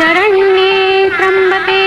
शरण्ये त्र्यम्बके